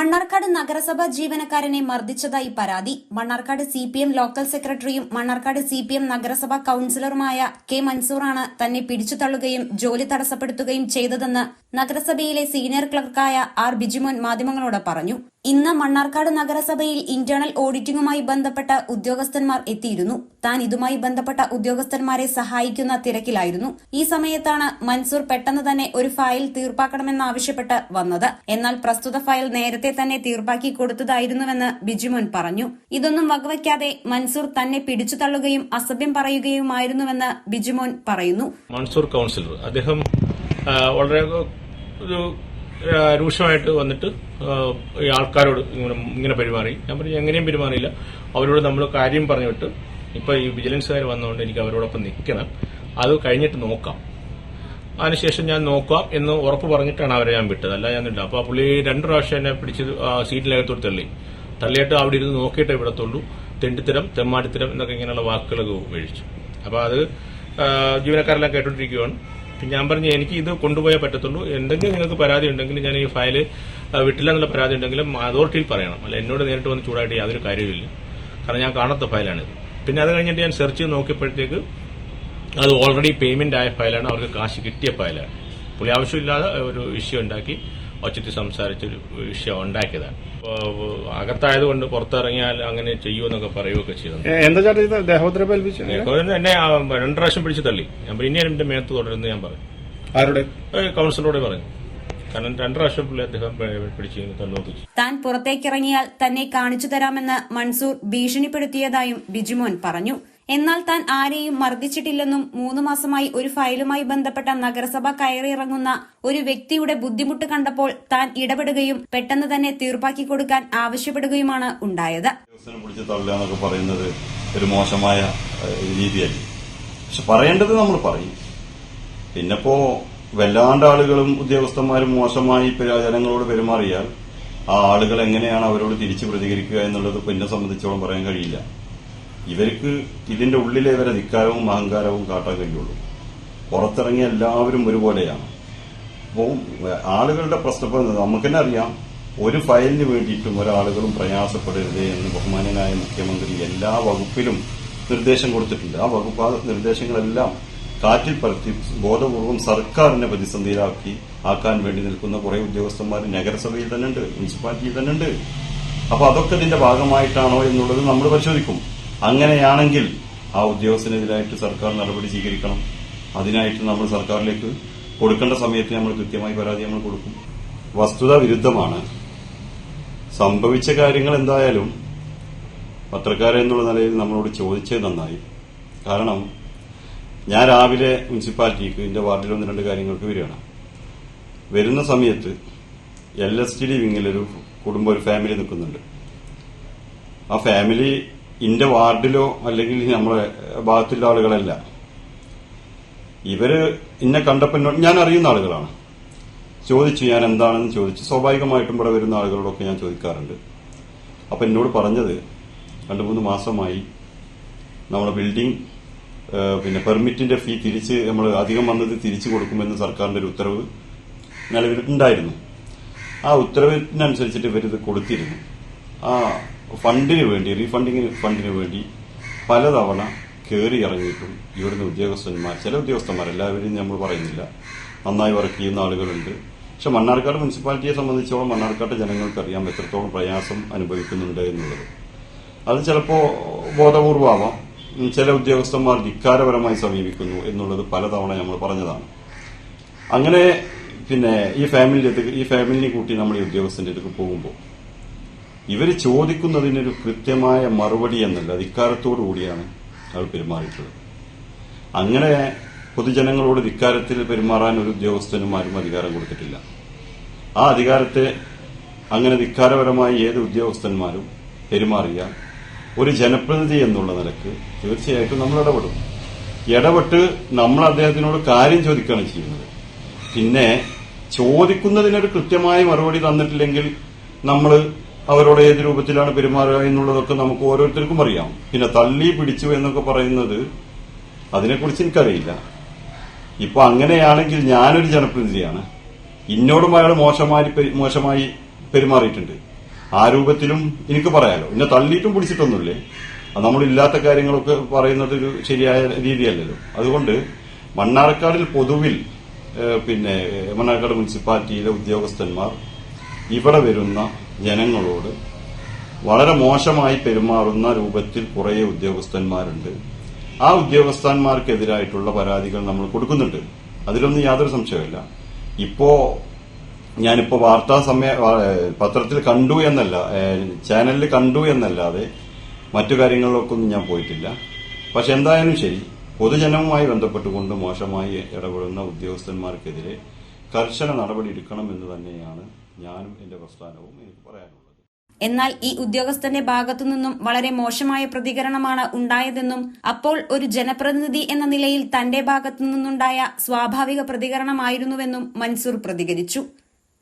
മണ്ണാർക്കാട് നഗരസഭാ ജീവനക്കാരനെ മർദ്ദിച്ചതായി പരാതി. Mannarkkad C P M local സെക്രട്ടറിയും മണ്ണാർക്കാട് സി പി എം നഗരസഭാ കൌൺസിലറുമായ കെ മൻസൂറാണ് തന്നെ പിടിച്ചു തള്ളുകയും ജോലി തടസ്സപ്പെടുത്തുകയും ചെയ്തതെന്ന് നഗരസഭയിലെ സീനിയർ ക്ലർക്കായ ആർ ബിജിമോൻ മാധ്യമങ്ങളോട് പറഞ്ഞു. ഇന്ന് മണ്ണാർക്കാട് നഗരസഭയിൽ ഇന്റേണൽ ഓഡിറ്റിംഗുമായി ബന്ധപ്പെട്ട ഉദ്യോഗസ്ഥന്മാർ എത്തിയിരുന്നു. താൻ ഇതുമായി ബന്ധപ്പെട്ട ഉദ്യോഗസ്ഥന്മാരെ സഹായിക്കുന്ന തിരക്കിലായിരുന്നു. ഈ സമയത്താണ് മൻസൂർ പെട്ടെന്ന് തന്നെ ഒരു ഫയൽ തീർപ്പാക്കണമെന്നാവശ്യപ്പെട്ട് വന്നത്. എന്നാൽ പ്രസ്തുത ഫയൽ നേരത്തെ തന്നെ തീർപ്പാക്കി കൊടുത്തതായിരുന്നുവെന്ന് ബിജിമോൻ പറഞ്ഞു. ഇതൊന്നും വകവയ്ക്കാതെ മൻസൂർ തന്നെ പിടിച്ചു തള്ളുകയും അസഭ്യം പറയുകയുമായിരുന്നുവെന്ന് ബിജിമോൻ പറയുന്നു. മൺസൂർ കൌൺസിലർ. അദ്ദേഹം വളരെ ഒരു രൂക്ഷമായിട്ട് വന്നിട്ട് ഈ ആൾക്കാരോട് ഇങ്ങനെ പെരുമാറി. ഞാൻ പറഞ്ഞു എങ്ങനെയും പെരുമാറിയില്ല. അവരോട് നമ്മൾ കാര്യം പറഞ്ഞു വിട്ട് ഇപ്പൊ ഈ വിജിലൻസുകാർ വന്നതുകൊണ്ട് എനിക്ക് അവരോടൊപ്പം നിൽക്കണം അത് കഴിഞ്ഞിട്ട് നോക്കാം. അതിനുശേഷം ഞാൻ നോക്കാം എന്ന് ഉറപ്പ് പറഞ്ഞിട്ടാണ് അവരെ ഞാൻ വിട്ടത്. അല്ല ഞാൻ ഇല്ല അപ്പൊ ആ പുള്ളി രണ്ട് പ്രാവശ്യം എന്നെ പിടിച്ച് ആ സീറ്റിനകത്തോട് തള്ളി. തള്ളിയിട്ട് അവിടെ ഇരുന്ന് നോക്കിയിട്ടേ വിടത്തുള്ളൂ. തെണ്ടിത്തരം തെമ്മാടിത്തരം എന്നൊക്കെ ഇങ്ങനെയുള്ള വാക്കുകളൊക്കെ ഉപയോഗിച്ചു. അപ്പൊ അത് ജീവനക്കാരെല്ലാം കേട്ടോണ്ടിരിക്കുകയാണ് ഞാൻ പറഞ്ഞു എനിക്ക് ഇത് കൊണ്ടുപോയേ പറ്റത്തുള്ളൂ. എന്തെങ്കിലും നിങ്ങൾക്ക് പരാതി ഉണ്ടെങ്കിൽ ഞാൻ ഈ ഫയൽ വിട്ടില്ല എന്നുള്ള പരാതി ഉണ്ടെങ്കിലും അതോറിറ്റിയിൽ പറയണം. അല്ല എന്നോട് നേരിട്ട് വന്ന് ചൂടായിട്ട് യാതൊരു കാര്യമില്ല കാരണം ഞാൻ കാണാത്ത ഫയലാണിത്. പിന്നെ അത് കഴിഞ്ഞിട്ട് ഞാൻ സെർച്ച് നോക്കിയപ്പോഴത്തേക്ക് അത് ഓൾറെഡി പേയ്മെന്റ് ആയ ഫയലാണ് അവർക്ക് കാശ് കിട്ടിയ ഫയലാണ് പുള്ളി ആവശ്യമില്ലാതെ ഒരു ഇഷ്യൂ ഉണ്ടാക്കി ഒച്ചത്തിൽ സംസാരിച്ചൊരു വിഷയം ഉണ്ടാക്കിയതാണ്. അകത്തായത് കൊണ്ട് പുറത്തിറങ്ങിയാൽ അങ്ങനെ ചെയ്യുമെന്നൊക്കെ പറയുകയൊക്കെ ചെയ്തു എ- എന്താ ചേട്ടാ ഇത്? ദേഹോദ്രവം ഏൽപ്പിച്ചു അതുകൊണ്ട് എന്നെ രണ്ടു പ്രാവശ്യം പിടിച്ചു തള്ളി. ഞാൻ ഇനി എന്റെ മേത്ത് തുടരുന്നു ഞാൻ പറഞ്ഞു. ആരുടെ? കൗൺസിലറോട് പറഞ്ഞു. കാരണം രണ്ടു പ്രാവശ്യം പുള്ളി അദ്ദേഹം പിടിച്ചു പിടിച്ച് താൻ പുറത്തേക്കിറങ്ങിയാൽ തന്നെ കാണിച്ചു തരാമെന്ന് മൻസൂർ ഭീഷണിപ്പെടുത്തിയതായും ബിജിമോൻ പറഞ്ഞു. എന്നാൽ താൻ ആരെയും മർദ്ദിച്ചിട്ടില്ലെന്നും മൂന്ന് മാസമായി ഒരു ഫയലുമായി ബന്ധപ്പെട്ട നഗരസഭ കയറിയിറങ്ങുന്ന ഒരു വ്യക്തിയുടെ ബുദ്ധിമുട്ട് കണ്ടപ്പോൾ താൻ ഇടപെടുകയും പെട്ടെന്ന് തന്നെ തീർപ്പാക്കി കൊടുക്കാൻ ആവശ്യപ്പെടുകയുമാണ് ഉണ്ടായത്. പറയുന്നത് ഒരു മോശമായ പക്ഷെ പറയേണ്ടത് നമ്മൾ പറയും. പിന്നെപ്പോ വല്ലാണ്ട് ആളുകളും ഉദ്യോഗസ്ഥന്മാരും മോശമായി ജനങ്ങളോട് പെരുമാറിയാൽ ആ ആളുകൾ എങ്ങനെയാണ് അവരോട് തിരിച്ചു പ്രതികരിക്കുക എന്നുള്ളത് പിന്നെ സംബന്ധിച്ചോളം പറയാൻ കഴിയില്ല. ഇവർക്ക് ഇതിന്റെ ഉള്ളിലെ ഇവരെ ധിക്കാരവും അഹങ്കാരവും കാട്ടാൻ കഴിയുള്ളൂ. പുറത്തിറങ്ങിയ എല്ലാവരും ഒരുപോലെയാണ്. അപ്പോൾ ആളുകളുടെ പ്രശ്നം നമുക്ക് തന്നെ അറിയാം. ഒരു ഫയലിന് വേണ്ടിയിട്ടും ഒരാളുകളും പ്രയാസപ്പെടരുത് എന്ന് ബഹുമാനനായ മുഖ്യമന്ത്രി എല്ലാ വകുപ്പിലും നിർദ്ദേശം കൊടുത്തിട്ടുണ്ട്. ആ വകുപ്പ് ആ നിർദ്ദേശങ്ങളെല്ലാം കാറ്റിൽ പറത്തി ബോധപൂർവം സർക്കാരിനെ പ്രതിസന്ധിയിലാക്കി ആക്കാൻ വേണ്ടി നിൽക്കുന്ന കുറെ ഉദ്യോഗസ്ഥന്മാർ നഗരസഭയിൽ തന്നെ ഉണ്ട് മുനിസിപ്പാലിറ്റിയിൽ തന്നെ ഉണ്ട് അപ്പൊ അതൊക്കെ ഇതിന്റെ ഭാഗമായിട്ടാണോ എന്നുള്ളത് നമ്മൾ പരിശോധിക്കും. അങ്ങനെയാണെങ്കിൽ ആ ഉദ്യോഗസ്ഥനെതിരായിട്ട് സർക്കാർ നടപടി സ്വീകരിക്കണം. അതിനായിട്ട് നമ്മൾ സർക്കാരിലേക്ക് കൊടുക്കേണ്ട സമയത്ത് നമ്മൾ കൃത്യമായി പരാതി നമ്മൾ കൊടുക്കും. വസ്തുത വിരുദ്ധമാണ്. സംഭവിച്ച കാര്യങ്ങൾ എന്തായാലും പത്രക്കാരെന്നുള്ള നിലയിൽ നമ്മളോട് ചോദിച്ചത് നന്നായി. കാരണം ഞാൻ രാവിലെ മുനിസിപ്പാലിറ്റിക്ക് എന്റെ വാർഡിൽ ഒന്ന് രണ്ട് കാര്യങ്ങൾക്ക് വരികയാണ്. വരുന്ന സമയത്ത് എൽ എസ് ടി ഡി വിങ്ങിലൊരു കുടുംബം ഒരു ഫാമിലി നിൽക്കുന്നുണ്ട്. ആ ഫാമിലി ഇന്റെ വാർഡിലോ അല്ലെങ്കിൽ നമ്മളെ ഭാഗത്തുള്ള ആളുകളല്ല. ഇവർ എന്നെ കണ്ടപ്പോൾ ഞാൻ അറിയുന്ന ആളുകളാണ്. ചോദിച്ചു ഞാൻ എന്താണെന്ന് ചോദിച്ചു. സ്വാഭാവികമായിട്ടും ഇവിടെ വരുന്ന ആളുകളോടൊക്കെ ഞാൻ ചോദിക്കാറുണ്ട്. അപ്പൊ എന്നോട് പറഞ്ഞത് രണ്ടു മൂന്ന് മാസമായി നമ്മുടെ ബിൽഡിംഗ് പിന്നെ പെർമിറ്റിന്റെ ഫീ തിരിച്ച് നമ്മൾ അധികം വന്നത് തിരിച്ചു കൊടുക്കുമെന്ന് സർക്കാരിന്റെ ഒരു ഉത്തരവ് നിലവിലുണ്ടായിരുന്നു. ആ ഉത്തരവിനനുസരിച്ചിട്ട് ഇവരിത് കൊടുത്തിരുന്നു. ആ ഫണ്ടിന് വേണ്ടി റീഫണ്ടിങ്ങിന് ഫണ്ടിന് വേണ്ടി പലതവണ കയറി ഇറങ്ങിയിട്ടും ഇവിടുന്ന് ഉദ്യോഗസ്ഥന്മാർ ചില ഉദ്യോഗസ്ഥന്മാർ എല്ലാവരെയും നമ്മൾ പറയുന്നില്ല. നന്നായി വർക്ക് ചെയ്യുന്ന ആളുകളുണ്ട്. പക്ഷെ മണ്ണാർക്കാട് മുനിസിപ്പാലിറ്റിയെ സംബന്ധിച്ചോളം മണ്ണാർക്കാട് ജനങ്ങൾക്ക് അറിയാം എത്രത്തോളം പ്രയാസം അനുഭവിക്കുന്നുണ്ട് എന്നുള്ളത്. അത് ചിലപ്പോൾ ബോധപൂർവമാവാം. ചില ഉദ്യോഗസ്ഥന്മാർ ധിക്കാരപരമായി സമീപിക്കുന്നു എന്നുള്ളത് പലതവണ നമ്മൾ പറഞ്ഞതാണ്. അങ്ങനെ പിന്നെ ഈ ഫാമിലി ഈ ഫാമിലിനെ കൂട്ടി നമ്മൾ ഈ ഉദ്യോഗസ്ഥന്റെ അടുത്ത് പോകുമ്പോൾ ഇവർ ചോദിക്കുന്നതിനൊരു കൃത്യമായ മറുപടി എന്നല്ല ധിക്കാരത്തോടു കൂടിയാണ് അയാൾ പെരുമാറിയിട്ടുള്ളത്. അങ്ങനെ പൊതുജനങ്ങളോട് ധിക്കാരത്തിൽ പെരുമാറാൻ ഒരു ഉദ്യോഗസ്ഥനും ആരും അധികാരം കൊടുത്തിട്ടില്ല. ആ അധികാരത്തെ അങ്ങനെ ധിക്കാരപരമായി ഏത് ഉദ്യോഗസ്ഥന്മാരും പെരുമാറിയാൽ ഒരു ജനപ്രതിനിധി എന്നുള്ള നിലയ്ക്ക് തീർച്ചയായിട്ടും നമ്മൾ ഇടപെടും. ഇടപെട്ട് നമ്മൾ അദ്ദേഹത്തിനോട് കാര്യം ചോദിക്കുകയാണ് ചെയ്യുന്നത്. പിന്നെ ചോദിക്കുന്നതിനൊരു കൃത്യമായ മറുപടി തന്നിട്ടില്ലെങ്കിൽ നമ്മൾ അവരോട് ഏത് രൂപത്തിലാണ് പെരുമാറുക എന്നുള്ളതൊക്കെ നമുക്ക് ഓരോരുത്തർക്കും അറിയാം. പിന്നെ തള്ളി പിടിച്ചു എന്നൊക്കെ പറയുന്നത് അതിനെക്കുറിച്ച് എനിക്കറിയില്ല. ഇപ്പൊ അങ്ങനെയാണെങ്കിൽ ഞാനൊരു ജനപ്രതിനിധിയാണ്. ഇന്നോടും അയാൾ മോശമായി മോശമായി പെരുമാറിയിട്ടുണ്ട്. ആ രൂപത്തിലും എനിക്ക് പറയാലോ. എന്നെ തള്ളിയിട്ടും പിടിച്ചിട്ടൊന്നുമില്ലേ? നമ്മളില്ലാത്ത കാര്യങ്ങളൊക്കെ പറയുന്നത് ഒരു ശരിയായ രീതിയല്ലല്ലോ. അതുകൊണ്ട് മണ്ണാർക്കാടിൽ പൊതുവിൽ പിന്നെ മണ്ണാർക്കാട് മുനിസിപ്പാലിറ്റിയിലെ ഉദ്യോഗസ്ഥന്മാർ ഇവിടെ വരുന്ന ജനങ്ങളോട് വളരെ മോശമായി പെരുമാറുന്ന രൂപത്തിൽ കുറേ ഉദ്യോഗസ്ഥന്മാരുണ്ട്. ആ ഉദ്യോഗസ്ഥന്മാർക്കെതിരായിട്ടുള്ള പരാതികൾ നമ്മൾ കൊടുക്കുന്നുണ്ട്. അതിലൊന്നും യാതൊരു സംശയമില്ല ഇപ്പോ ഞാനിപ്പോ വാർത്താ സമയ പത്രത്തിൽ കണ്ടു എന്നല്ല ചാനലിൽ കണ്ടു എന്നല്ലാതെ മറ്റു കാര്യങ്ങളിലൊക്കെ ഒന്നും ഞാൻ പോയിട്ടില്ല. പക്ഷെ എന്തായാലും ശരി പൊതുജനവുമായി ബന്ധപ്പെട്ടുകൊണ്ട് മോശമായി ഇടപെടുന്ന ഉദ്യോഗസ്ഥന്മാർക്കെതിരെ കർശന നടപടി എടുക്കണം എന്ന് തന്നെയാണ് ഞാനും എന്റെ പ്രസ്ഥാനവും എനിക്ക് പറയാനുള്ളത്. എന്നാൽ ഈ ഉദ്യോഗസ്ഥന്റെ ഭാഗത്തു നിന്നും വളരെ മോശമായ പ്രതികരണമാണ് ഉണ്ടായതെന്നും അപ്പോൾ ഒരു ജനപ്രതിനിധി എന്ന നിലയിൽ തന്റെ ഭാഗത്തു നിന്നുണ്ടായ സ്വാഭാവിക പ്രതികരണമായിരുന്നുവെന്നും മൻസൂർ പ്രതികരിച്ചു.